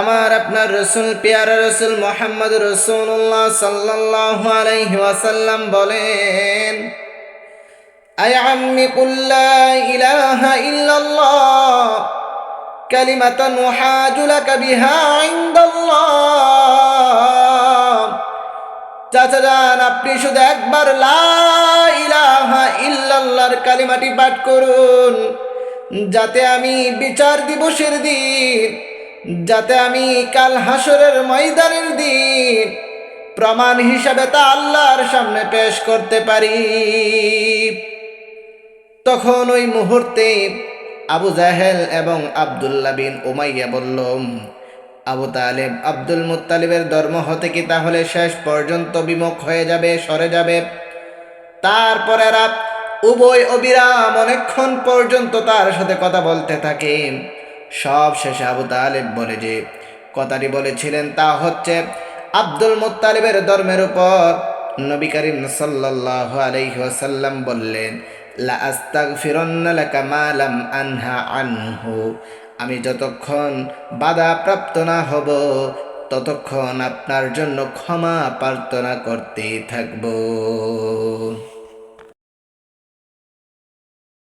আমার আপনার রসুল, পেয়ারা রসুল মোহাম্মদ রসুল্লাহ সাল্লাহ আলাইহি ওয়াসাল্লাম বলেন আয় আম্মি কুল্লা ইলাহা ইল্লাল্লাহ, কালিমাতান উহাজু লাকা বিহা ইনদাল্লাহ। চাচা যান আপনি শুধু একবার লা ইলাহা ইল্লাল্লাহর কালিমাটি পাঠ করুন, যাতে আমি বিচার দিবসের দিন যাতে আমি কাল হাসরের ময়দানের দিন প্রমাণ হিসাবে তা আল্লাহর সামনে পেশ করতে পারি। তখন ওই মুহূর্তে আবু জাহেল এবং আবদুল্লাহ বিন উমাইয়া বলল, আবু তালেব, আব্দুল মুত্তালিবের ধর্ম হতে কি তাহলে শেষ পর্যন্ত বিমুখ হয়ে যাবে, সরে যাবে? তারপরে রাত উভয় অবিরাম অনেকক্ষণ পর্যন্ত তার সাথে কথা বলতে থাকে। সব শেষে আবু তালেব বলে যে, কথাটি বলেছিলেন তা হচ্ছে, আব্দুল মুত্তালিবের ধর্মের উপর নবী করিম সাল্লাহ ওয়াসাল্লাম বললেন আনহু আমি যতক্ষণ বাধা প্রাপ্ত না হব, ততক্ষণ আপনার জন্য ক্ষমা প্রার্থনা করতে থাকব।